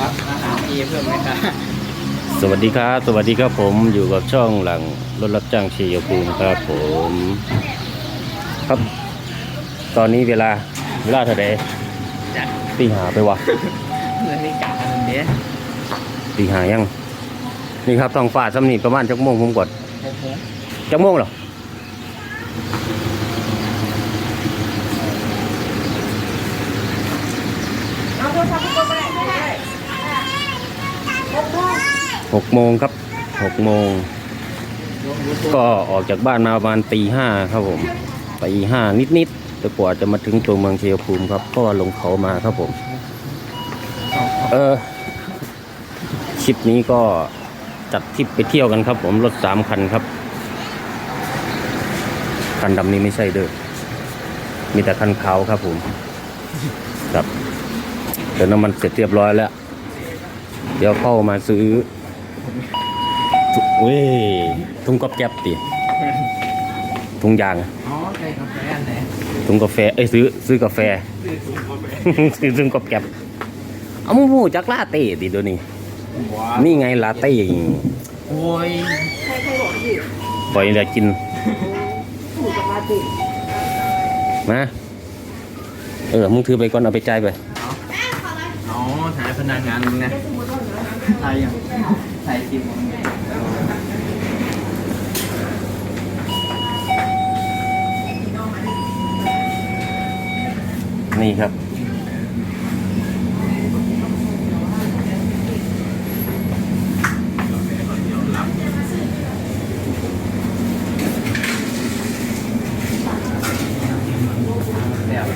รับอาหารเอเพิ่มไหมครับสวัสดีครับ สวัสดีครับผมอยู่กับช่องหลังรถรับจ้างชัยภูมิครับผม ครับ ตอนนี้เวลาเวลาเท่าไหร่จะตีหาไปวะเงินไม่กะอันเนี้ยตีหายัง นี่ครับท้องฟ้าสำนีประมาณจักโมงผมกดโอ้โหจักโมงเหรอ หกโมงครับหกโมงก็ออกจากบ้านมาประมาณตีห้าครับผมตีห้านิดๆแต่กว่าจะมาถึงตัวเมืองเชียภูมิครับก็ลงเขามาครับผม เออคลิปนี้ก็จัดทริปไปเที่ยวกันครับ ผมรถสามคันครับ คันดำนี้ไม่ใช่เด้อมีแต่คันขาวครับผม ครับเดี๋ยวน้ำมันเสร็จเรียบร้อยแล้ว เดี๋ยวเข้ามาซื้อ เว้ยถุงกอบแก๊บติถุงยาง อ๋อใช่กาแฟอันไหนถุงกาแฟ เอ้ยซื้อซื้อกาแฟ ซื้อถุงกอบแก๊บเอาหมูจักลาเต้ติเดี๋ยวนี้ว้านี่ไงลาเต้โอ้ยปล่อยเดี๋ยวกินมาเออ มึงถือไปก่อนเอาไปจ่ายไปอ๋อหาพนักงานมึงนะ ไทยยังไทยทีมมึงนี่ครับแล้ว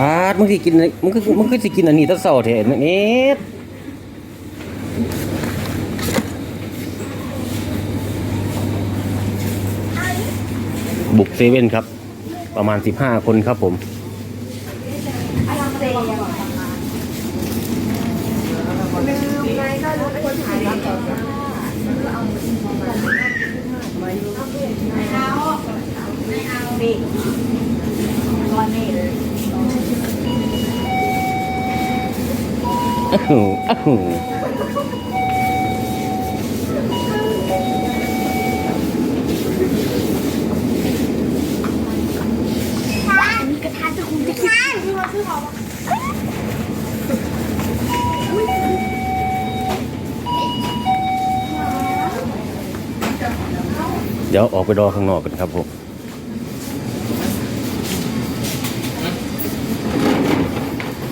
ปาดมึงสิกินมึงก็มึงก็สิกินอันนี้ตั้งเสาร์เถอะน็ตบุกเซเว่นครับ ประมาณ15คนครับผมลืมไงก็รู้เป็นี่ายรับต่อก้อนนี่เลย อ้าวอ้าว มีกระทะจะคุณจะคิดที่ เดี๋ยวออกไปรอข้างนอกกันครับผม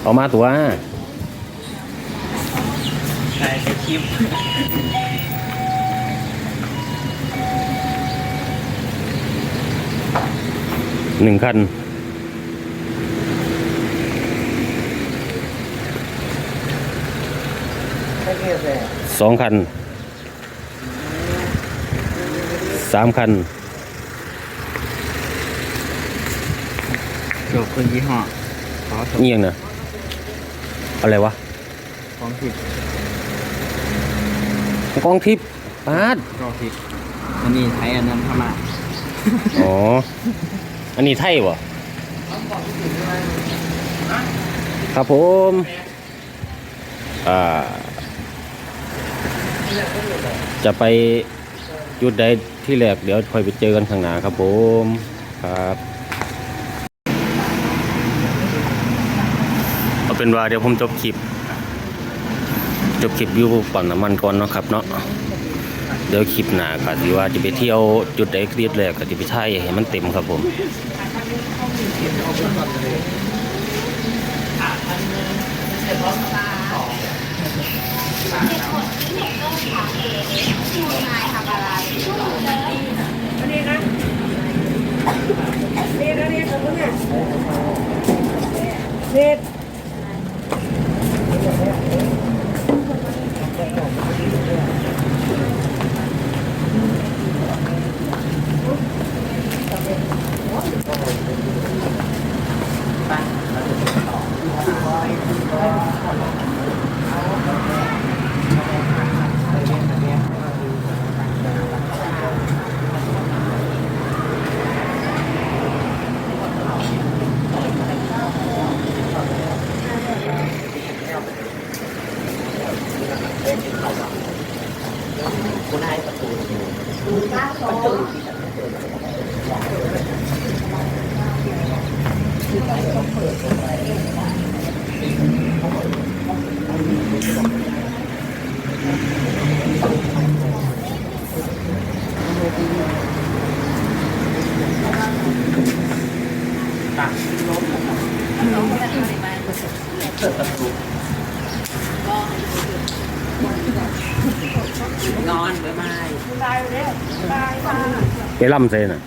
เอามาตัว ไทยคลิปหนึ่งคันไม่เกี่ยวเลยสองคันสามคันจบคนยี่ห้อขอสนี่ยังนะอะไรวะ ของผิด กองทิพย์ปาดรอผิดอันนี้ไทยอันนั้นพม่าอ๋อ อันนี้ไทยวะครับผม อ่า จะไปจุดใดที่แรกเดี๋ยวค่อยไปเจอกันข้างหน้าครับผม ครับเอาเป็นว่าเดี๋ยวผมจบคลิป จบคลิปอยู่ปั่นน้ำมันก่อนเนาะครับเนาะเดี๋ยวคลิปหน้าก็สิว่าจะไปเที่ยวจุดใดคลิปแรกก็จะไปถ่ายให้มันเต็มครับผมเ ngon với mai. Cái lâm xe này.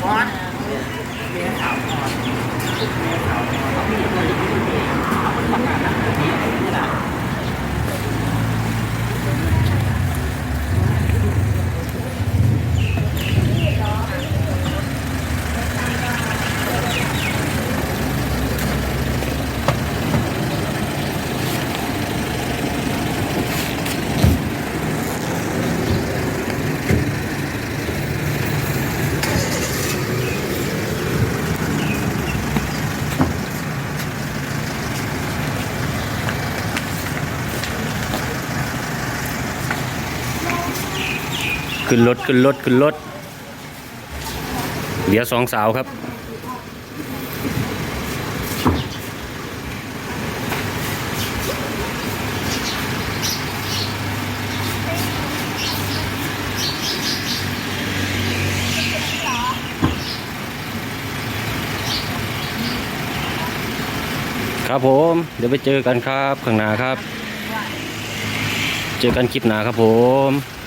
คอนเซน่ะมีอะไรจะมาล้างเท้าลงไปกันเลยสาวคอนเมียสาวคอนเขาวร้อนมีตัวที่มีเขาคนประกาศนะนี่นี่แหละ ขึ้นรถขึ้นรถขึ้นรถเดี๋ยวสองสาวครับ ครับผม เดี๋ยวไปเจอกันครับข้างหน้าครับ เจอกันคลิปหน้าครับผม